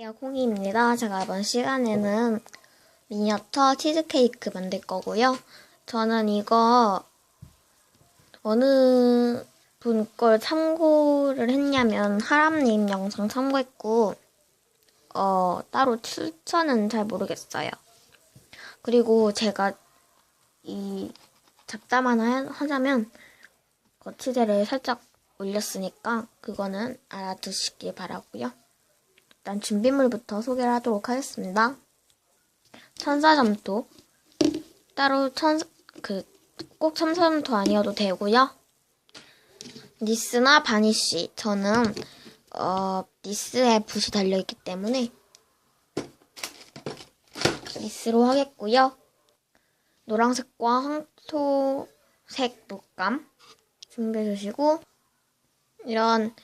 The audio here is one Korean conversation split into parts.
안녕하세요, 콩이입니다. 제가 이번 시간에는 미니어처 치즈케이크 만들 거고요. 저는 이거 어느 분 걸 참고를 했냐면 하람님 영상 참고했고 어 따로 추천은 잘 모르겠어요. 그리고 제가 이 잡담 하나 하자면 거치대를 살짝 올렸으니까 그거는 알아두시길 바라고요. 일단 준비물부터 소개를 하도록 하겠습니다. 천사점토 따로 천 그 꼭 천사점토 아니어도 되고요. 니스나 바니쉬 저는 어 니스에 붓이 달려 있기 때문에 니스로 하겠고요. 노란색과 황토색 물감 준비해 주시고 이런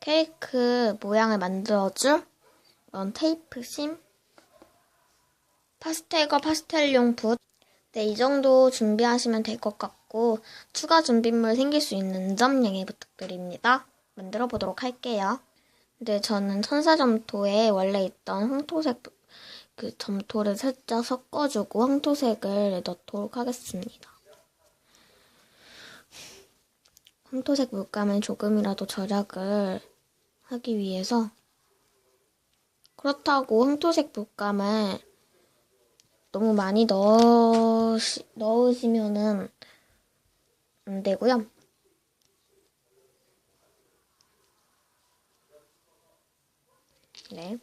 케이크 모양을 만들어줄 이 런 테이프 심 파스텔과 파스텔용 붓 네, 이 정도 준비하시면 될 것 같고 추가 준비물 생길 수 있는 점 양해 부탁드립니다. 만들어 보도록 할게요. 근데 저는 천사 점토에 원래 있던 황토색 그 점토를 살짝 섞어주고 황토색을 넣도록 하겠습니다. 황토색 물감을 조금이라도 절약을 하기 위해서 그렇다고 황토색 물감을 너무 많이 넣으시, 넣으시면은 안 되고요. 네.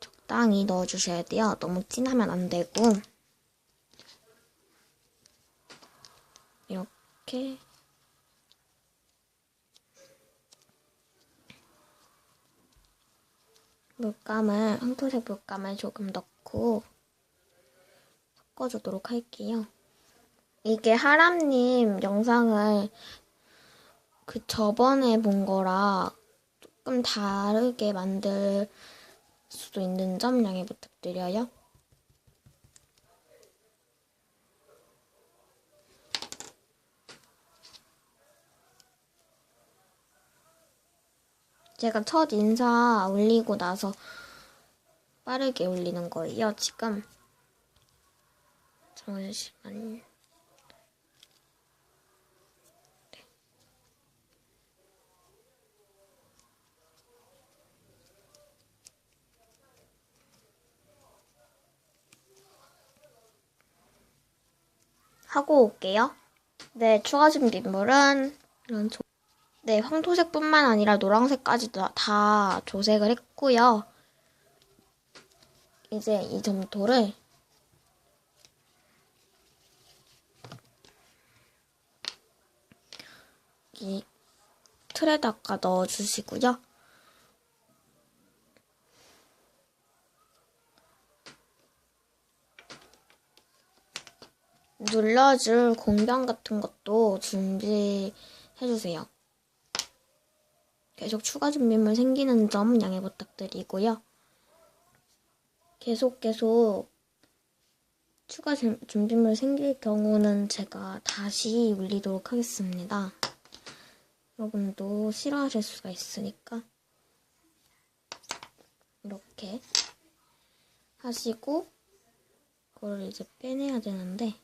적당히 넣어주셔야 돼요. 너무 진하면 안 되고. 이렇게. 물감을, 황토색 물감을 조금 넣고 섞어주도록 할게요. 이게 하람님 영상을 그 저번에 본 거라 조금 다르게 만들 수도 있는 점 양해 부탁드려요. 제가 첫 인사 올리고 나서 빠르게 올리는 거예요, 지금. 잠시만요. 네. 하고 올게요. 네, 추가 준비물은 이런 조... 네, 황토색뿐만 아니라 노란색까지 다, 다 조색을 했고요. 이제 이 점토를 이 틀에다가 넣어주시고요. 눌러줄 공병 같은 것도 준비해주세요. 계속 추가 준비물 생기는 점 양해 부탁드리고요. 계속 계속 추가 준비물 생길 경우는 제가 다시 올리도록 하겠습니다. 여러분도 싫어하실 수가 있으니까 이렇게 하시고 그걸 이제 빼내야 되는데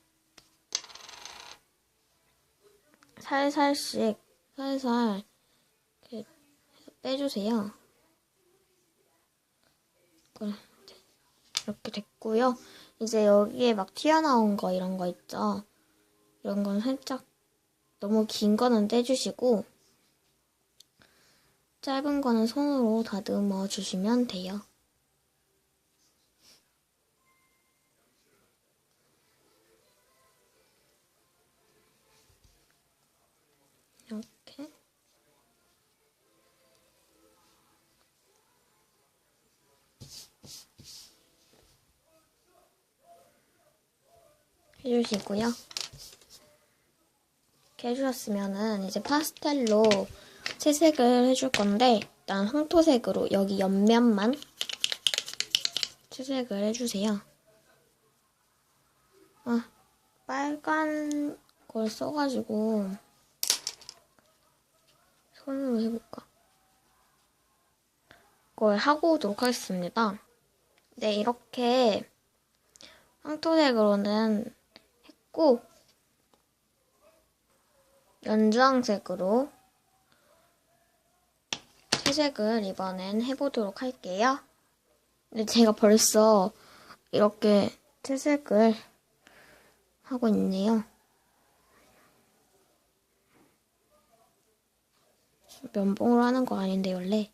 살살씩 살살 빼주세요. 이렇게 됐고요. 이제 여기에 막 튀어나온 거 이런 거 있죠. 이런 건 살짝 너무 긴 거는 떼주시고 짧은 거는 손으로 다듬어 주시면 돼요. 이렇게 해주시고요. 이렇게 해주셨으면은 이제 파스텔로 채색을 해줄 건데 일단 황토색으로 여기 옆면만 채색을 해주세요. 아, 빨간 걸 써가지고 손으로 해볼까? 걸 하고 오도록 하겠습니다. 네, 이렇게 황토색으로는 했 고, 연주황색으로 채색을 이번엔 해보도록 할게요. 근데 제가 벌써 이렇게 채색을 하고 있네요. 면봉으로 하는 거 아닌데 원래